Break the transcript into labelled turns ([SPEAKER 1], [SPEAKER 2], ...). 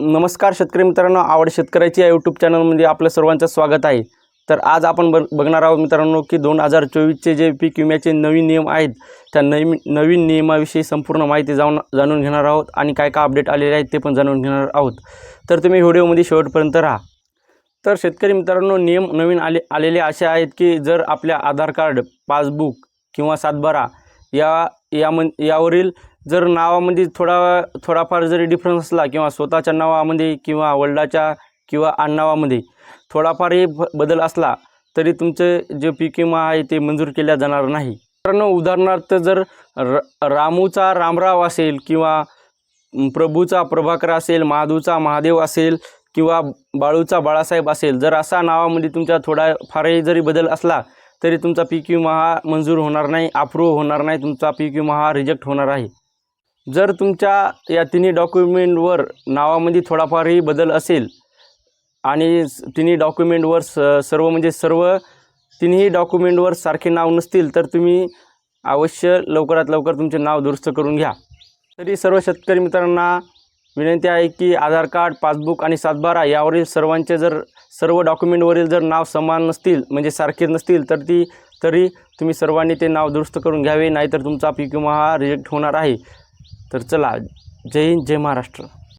[SPEAKER 1] नमस्कार शेतकरी मित्रांनो आवड शेतकऱ्याची या यूट्यूब चॅनलमध्ये आपलं सर्वांचं स्वागत आहे. तर आज आपण बघ बघणार आहोत मित्रांनो की दोन हजार चोवीसचे जे पीक विम्याचे नवीन नियम आहेत त्या नवीन नवीन नियमाविषयी संपूर्ण माहिती जाऊन जाणून घेणार आहोत आणि काय काय अपडेट आलेले आहेत ते पण जाणून घेणार आहोत. तर तुम्ही व्हिडिओमध्ये शेवटपर्यंत राहा. तर शेतकरी मित्रांनो नियम नवीन आले आलेले असे आहेत की जर आपल्या आधार कार्ड पासबुक किंवा सातबारा या यामन यावरील जर नावामध्ये थोडा थोडाफार जरी डिफरन्स असला किंवा स्वतःच्या नावामध्ये किंवा वडिलाच्या किंवा आडनावामध्ये थोडाफारही ब बदल असला तरी तुमचे जे पीक विमा आहे ते मंजूर केल्या जाणार नाही. कारण उदाहरणार्थ जर र रामूचा रामराव असेल किंवा प्रभूचा प्रभाकर असेल महादूचा महादेव असेल किंवा बाळूचा बाळासाहेब असेल जर असा नावामध्ये तुमच्या थोडा फारही जरी बदल असला तरी तुमचा पीक विमा हा मंजूर होणार नाही अप्रूव्ह होणार नाही तुमचा पीक विमा हा रिजेक्ट होणार आहे. जर तुमच्या या तिन्ही डॉक्युमेंटवर नावामध्ये थोडाफारही बदल असेल आणि तिन्ही डॉक्युमेंटवर स सर्व म्हणजे सर्व तिन्ही डॉक्युमेंटवर सारखे नाव नसतील तर तुम्ही अवश्य लवकरात लवकर तुमचे नाव दुरुस्त करून घ्या. तरी सर्व शेतकरी मित्रांना विनंती आहे की आधार कार्ड पासबुक आणि सातबारा यावरील सर्वांचे जर सर्व डॉक्युमेंटवरील जर नाव समान नसतील म्हणजे सारखे नसतील तर ती तरी तुम्ही सर्वांनी ते नाव दुरुस्त करून घ्यावे नाहीतर तुमचा पीक विमा हा रिजेक्ट होणार आहे. तर चला जय हिंद जय महाराष्ट्र.